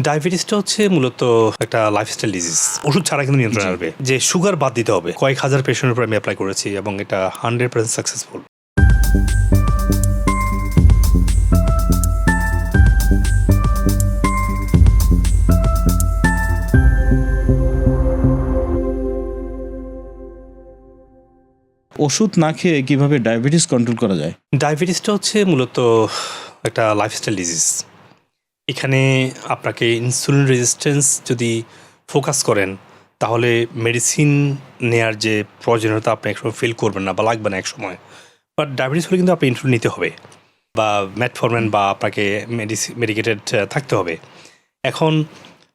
ডায়াবেটিসটা হচ্ছে মূলত একটা লাইফস্টাইল ডিজিজ ওষুধ ছাড়া কিন্তু নিয়ন্ত্রণে আসবে যে সুগার বাদ দিতে হবে কয়েক হাজার পেশেন্টের উপর আমি অ্যাপ্লাই করেছি এবং এটা হান্ড্রেড পার্সেন্ট সাকসেসফুল ওষুধ না খেয়ে কীভাবে ডায়াবেটিস কন্ট্রোল করা যায়? ডায়াবেটিসটা হচ্ছে মূলত একটা লাইফস্টাইল ডিজিজ এখানে আপনাকে ইনসুলিন রেজিস্ট্যান্স যদি ফোকাস করেন, তাহলে মেডিসিন নেয়ার যে প্রয়োজনীয়তা আপনি একসময় ফিল করবেন না বা লাগবে না একসময়। বাট ডায়াবেটিস হলে কিন্তু আপনি ইনসুলিন নিতে হবে বা ম্যাটফরম্যান বা আপনাকে মেডিসিন মেডিকেটেড থাকতে হবে। এখন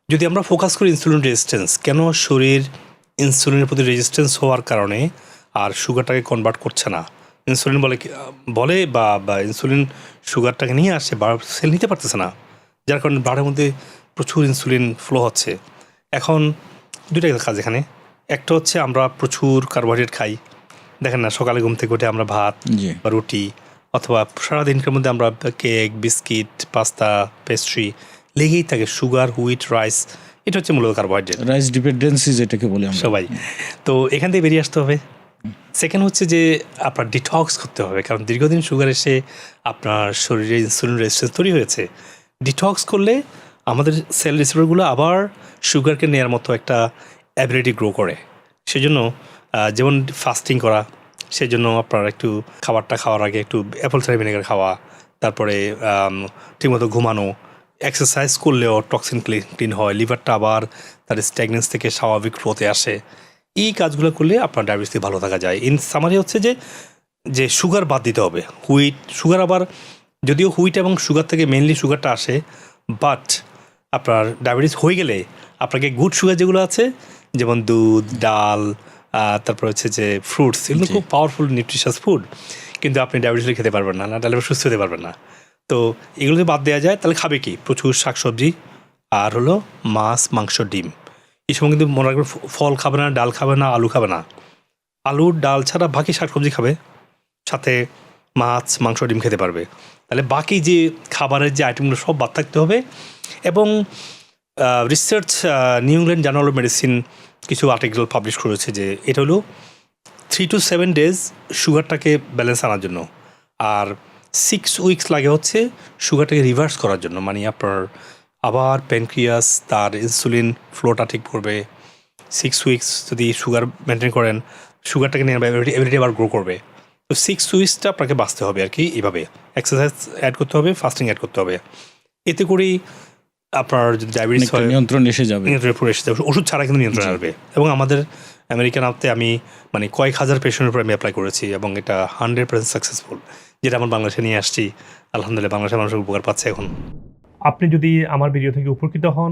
যদি আমরা ফোকাস করি ইনসুলিন রেজিস্ট্যান্স কেন শরীর ইনসুলিনের প্রতি রেজিস্ট্যান্স হওয়ার কারণে আর সুগারটাকে কনভার্ট করছে না? ইনসুলিন বলে বলে বা ইনসুলিন সুগারটাকে নিয়ে আসছে বা সেল নিতে পারতেছে না। যার কারণে ব্লাডের মধ্যে প্রচুর ইনসুলিন ফ্লো হচ্ছে। এখন দুইটা কাজ এখানে। একটা হচ্ছে আমরা প্রচুর কার্বোহাইড্রেট খাই। দেখেন না সকালে ঘুম থেকে উঠে আমরা ভাত বা রুটি অথবা সারাদিনকার মধ্যে আমরা কেক বিস্কিট পাস্তা পেস্ট্রি লেগেই থাকে। সুগার হুইট রাইস এটা হচ্ছে মূলত কার্বোহাইড্রেট রাইস ডিপেন্ডেন্সি যেটাকে বলি আমরা। সবাই। তো এখান থেকে বেরিয়ে আসতে হবে। সেকেন্ড হচ্ছে যে আপনার ডিটক্স করতে হবে। কারণ দীর্ঘদিন সুগার এসে আপনার শরীরে ইনসুলিন রেজিস্ট্যান্স তৈরি হয়েছে। ডিটক্স করলে আমাদের সেল রিসিভারগুলো আবার সুগারকে নেওয়ার মতো একটা অ্যাবিলিটি গ্রো করে। সেজন্য যেমন ফাস্টিং করা সেই জন্য আপনার একটু খাবারটা খাওয়ার আগে একটু অ্যাপল সাইড ভিনেগার খাওয়া, তারপরে ঠিকমতো ঘুমানো এক্সারসাইজ করলেও টক্সিন ক্লিন হয় লিভারটা আবার তার স্ট্যাগনেন্স থেকে স্বাভাবিক ফ্লোতে আসে। এই কাজগুলো করলে আপনার ডায়াবেটিস ভালো থাকা যায়। ইন সামারি হচ্ছে যে যে সুগার বাদ দিতে হবে। হুইট সুগার আবার যদিও হুইট এবং সুগার থেকে মেনলি সুগারটা আসে বাট আপনার ডায়াবেটিস হয়ে গেলে আপনাকে গুড সুগার যেগুলো আছে যেমন দুধ ডাল তারপর হচ্ছে যে ফ্রুটস এগুলো খুব পাওয়ারফুল নিউট্রিশাস ফুড কিন্তু আপনি ডায়াবেটিস খেতে পারবেন না না তাহলে সুস্থ হতে পারবেন না। তো এগুলো যদি বাদ দেওয়া যায় তাহলে খাবে কি? প্রচুর শাকসবজি আর হলো মাছ মাংস ডিম। এই সময় কিন্তু মনে রাখবেন ফল খাবে না ডাল খাবে না আলু খাবে না। আলু ডাল ছাড়া বাকি শাকসবজি খাবে। সাথে মাছ, মাংস, ডিম খেতে পারবে। তাহলে বাকি যে খাবারের যে আইটেমগুলো সব বাদ থাকতে হবে এবং research New England journal of medicine কিছু আর্টিকেল পাবলিশ করেছে যে এটা হলো থ্রি টু সেভেন ডেজ সুগারটাকে ব্যালেন্স আনার জন্য। আর সিক্স উইকস লাগে হচ্ছে সুগারটাকে রিভার্স করার জন্য। মানে আপনার আবার প্যানক্রিয়াস তার ইনসুলিন ফ্লোটা ঠিক করবে। সিক্স উইকস যদি সুগার মেনটেন করেন সুগারটাকে নিয়ে এভরিডে আবার গ্রো করবে। তো সিক্স সুইচটা আপনাকে বাঁচতে হবে আর কি এইভাবে। এক্সারসাইজ অ্যাড করতে হবে ফাস্টিং অ্যাড করতে হবে। এতে করেই আপনার যদি ডায়াবেটিস হয় নিয়ন্ত্রণ এসে যাবে। নিয়ন্ত্রণে পুরো এসে যাবে। ওষুধ ছাড়া কিন্তু নিয়ন্ত্রণে আসবে। এবং আমাদের আমেরিকান আপতে আমি মানে কয়েক হাজার পেশেন্টের উপর আমি অ্যাপ্লাই করেছি এবং এটা হান্ড্রেড পার্সেন্ট সাকসেসফুল যেটা আমার বাংলাদেশে নিয়ে আসছি। আলহামদুলিল্লাহ বাংলাদেশের মানুষের উপকার পাচ্ছে এখন। আপনি যদি আমার ভিডিও থেকে উপকৃত হন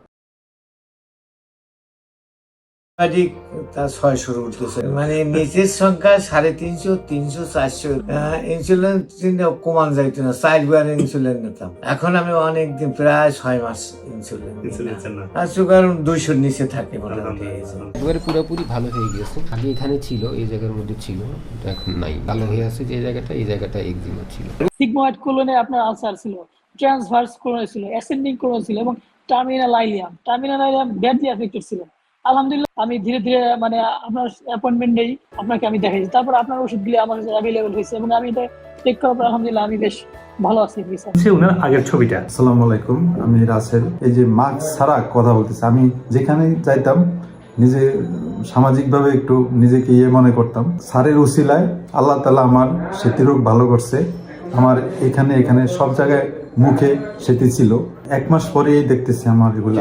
শুরু উঠতেছে মানে নিচের সংখ্যা সাড়ে তিনশো তিনশো চারশো। ইনসুলিন কমান যাইতো না চারবার ইনসুলিন নিতাম। এখন আমি অনেক দিন প্রায় ছয় মাস ইনসুলিন আর সুগার দুইশোর নিচে থাকে মোটামুটি। একবারে পুরোপুরি ভালো হয়ে গেছে আগে এখানে ছিল এই জায়গার মধ্যে ছিল এখন নাই। ভালো হয়ে আছে যে জায়গাটা এই জায়গাটা একদিনও ছিল। সিগময়েড কোলনে আপনার আলসার ছিল ট্রান্সভার্স কোলনে ছিল অ্যাসেন্ডিং কোলন ছিল এবং terminal ileum terminal ileum badly affected ছিল। আলহামদুলিল্লাহ, আমি ধীরে ধীরে মানে আপনার অ্যাপয়েন্টমেন্ট নেই, আপনাকে আমি দেখাইছি। তারপর আপনার ওষুধগুলি আমার কাছে অ্যাভেলেবল হয়েছে এবং আমি এটা চেক করার পর আলহামদুলিল্লাহ আমি বেশ ভালো আছি আগের ছবিটা। আলাইকুম, আমি এই যে মাস্ক ছাড়া কথা বলতেছি, আমি সামাজিকভাবে একটু নিজেকে ইয়ে মনে করতাম। উসিলায় আল্লাহ তালা আমার স্মৃতিরোগ ভালো করছে। আমার এখানে এখানে সব জায়গায় মুখে সেটি ছিল। এক মাস পরেই দেখতেছি আমার এগুলো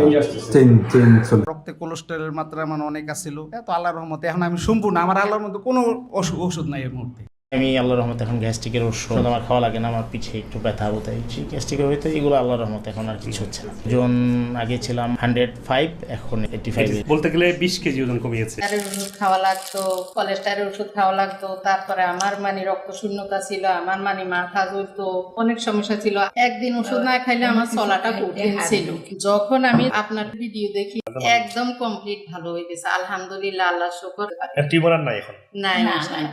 চেঞ্জ চেঞ্জ চলে। রক্তে কোলেস্টেরলের মাত্রা মানে অনেক আছিল তো আল্লাহর রহমতে। এখন আমি সম্পূর্ণ আমার আল্লাহর মধ্যে কোনো ওষুধ ওষুধ নাই এর মুহূর্তে আমি আল্লাহর রহমতে এখন গ্যাস্ট্রিকের ওষুধ আমার খাওয়া লাগে না আমার পিঠে একটু ব্যথা হতে গ্যাস্ট্রিকের হইতে এগুলো আল্লাহর রহমতে এখন আর কিছু হচ্ছে না। ওজন আগে ছিলাম হান্ড্রেড ফাইভ এখন এইটি ফাইভ বলতে গেলে বিশ কেজি ওজন কমিয়েছে। ওষুধ খাওয়া লাগতো কোলেস্টারের ওষুধ খাওয়া লাগতো তারপরে আমার মানে রক্ত শূন্যতা ছিল আমার মানে মাথা জ্বলতো অনেক সমস্যা ছিল। একদিন ওষুধ না খাইলে আমার চলাটা কঠিন ছিল। যখন আমি আপনার ভিডিও দেখি একদম কমপ্লিট ভালো হয়ে গেছে। আলহামদুলিল্লাহ আল্লাহ শুকর। টিউমার নাই এখন? নাই। নাই।